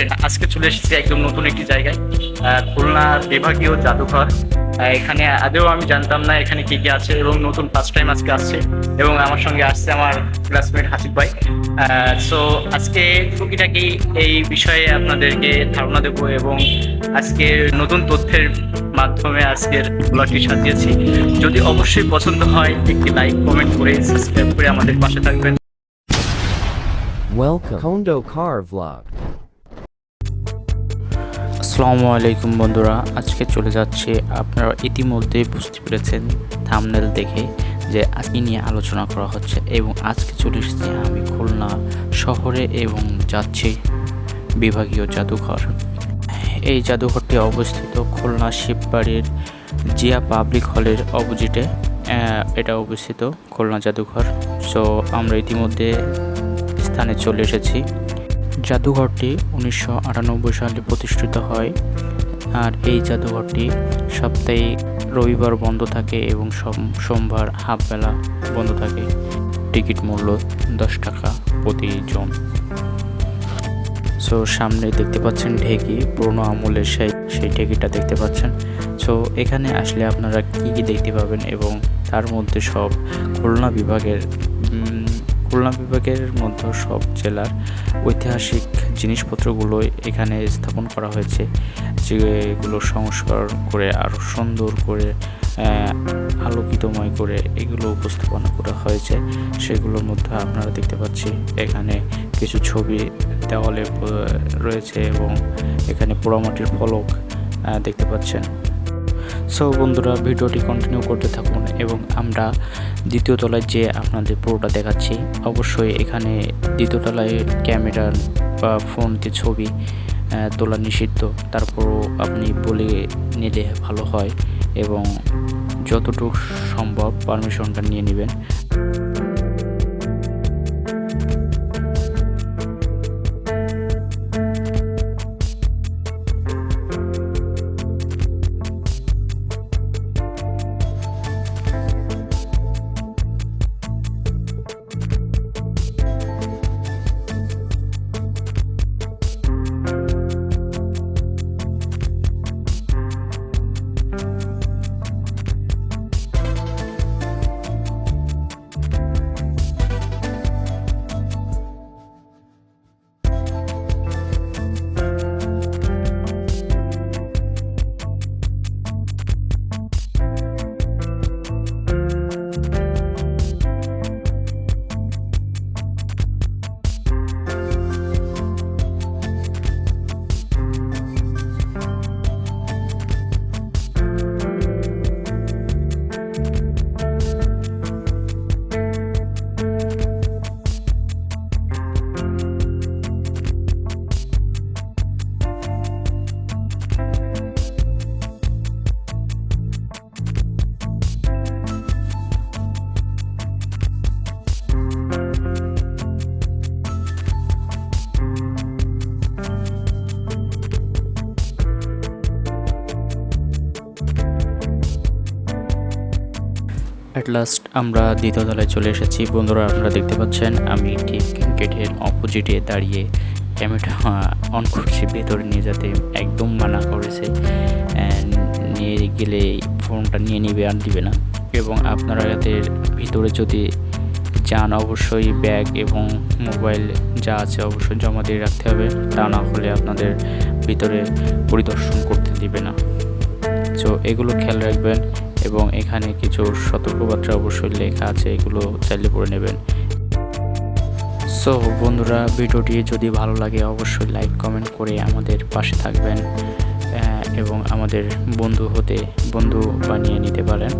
Friend আজকে চলে এসেছি একদম নতুন একটি জায়গায় খুলনা বিভাগীয় জাদুঘর এখানে আদেও আমি জানতাম না এখানে কি কি আছে এবং নতুন ফার্স্ট টাইম আজকে আসছে এবং আমার সঙ্গে আসছে আমার ক্লাসমেট হাসিফ ভাই সো আজকে টুকিটাকি এই বিষয়ে আপনাদেরকে ধারণা দেবো এবং আজকে নতুন তথ্যের মাধ্যমে আজকের ব্লগটি সাজিয়েছি যদি অবশ্যই পছন্দ হয়, একটি লাইক কমেন্ট করে সাবস্ক্রাইব করে আমাদের পাশে থাকবেন Welcome. Kondo Car Vlog. আসসালামু আলাইকুম বন্ধুরা, আজকে চলে যাচ্ছে আপনারা ইতিমধ্যেই বুঝতে পেরেছেন থামনেল দেখে যে আজকে নিয়ে আলোচনা করা হচ্ছে এবং আজকে চলে এসেছি আমি খুলনা শহরে এবং যাচ্ছি বিভাগীয় জাদুঘর। এই জাদুঘরটি অবস্থিত খুলনা শিববাড়ির জিয়া পাবলিক হলের অপোজিটে এটা অবস্থিত খুলনা জাদুঘর। সো আমরা ইতিমধ্যে স্থানে চলে এসেছি। জাদুঘরটি উনিশশো আটানব্বই সালে প্রতিষ্ঠিত হয়। আর এই জাদুঘরটি সপ্তাহে রবিবার বন্ধ থাকে এবং সোম- সোমবার হাফবেলা বন্ধ থাকে। টিকিট মূল্য দশ টাকা প্রতিজন সো সামনে দেখতে পাচ্ছেন ঢেকি, পুরোনো আমলের সেই সেই ঢেকিটা দেখতে পাচ্ছেন। সো এখানে আসলে আপনারা কি কি দেখতে পাবেন এবং তার মধ্যে সব খুলনা বিভাগের খুলনা বিভাগের মধ্যে সব জেলার ঐতিহাসিক জিনিসপত্রগুলো এখানে স্থাপন করা হয়েছে, যেগুলো সংস্কার করে আরও সুন্দর করে আলোকিতময় করে এগুলো উপস্থাপনা করা হয়েছে। সেগুলোর মধ্যে আপনারা দেখতে পাচ্ছি, এখানে কিছু ছবি দেওয়ালে রয়েছে এবং এখানে পোড়ামাটির ফলক দেখতে পাচ্ছেন। সো বন্ধুরা, ভিডিওটি কন্টিনিউ করতে থাকুন এবং আমরা দ্বিতীয় তলায় যে আপনাদের পুরোটা দেখাচ্ছি, অবশ্যই এখানে দ্বিতীয় তলায় ক্যামেরা বা ফোনতে ছবি তোলা নিষিদ্ধ। তারপরও আপনি বলে নিলে ভালো হয় এবং যতটুকু সম্ভব পারমিশনটা নিয়ে নেবেন। লাস্ট আমরা দ্বিতীয় তলায় চলে এসেছি। বন্ধুরা, আপনারা দেখতে পাচ্ছেন, আমি ঠিক গেটের অপোজিটে দাঁড়িয়ে ক্যামেরা অন করছি ভেতরে নিয়ে যাতে একদম মানা করেছে। নিয়ে গেলে ফোনটা নিয়ে নিবে আর দিবে না। এবং আপনারা যাদের ভিতরে যদি যান, অবশ্যই ব্যাগ এবং মোবাইল যা আছে অবশ্যই জমা দিয়ে রাখতে হবে। তা না হলে আপনাদের ভিতরে পরিদর্শন করতে দিবে না। সো এগুলো খেয়াল রাখবেন। এবং এখানে কিছু সতর্কবার্তা অবশ্যই লেখা আছে, এগুলো চাইলে পড়ে নেবেন। সো বন্ধুরা, ভিডিওটি যদি ভালো লাগে, অবশ্যই লাইক কমেন্ট করে আমাদের পাশে থাকবেন এবং আমাদের বন্ধু হতে, বন্ধু বানিয়ে নিতে পারেন।